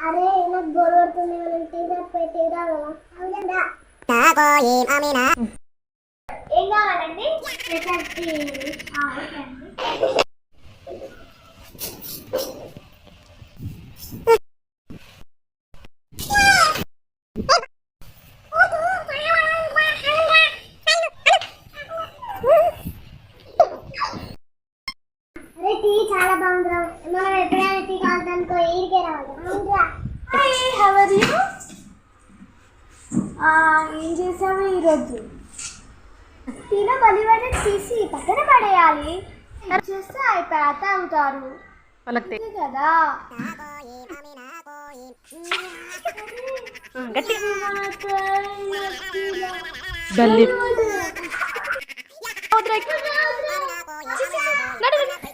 అరే నాకు బోర్ కొడుతుంది మనం టీ షర్ట్ పోయి అవునందా చాలా బాగుంది. మనం హవర్ యూ ఏం చేసావు ఈరోజు? టీలో బలివడ తీసి పక్కన పడేయాలి. చేస్తే తాగుతారు. వాళ్ళకి అంతే కదా? గట్టి. బల్లి నడు.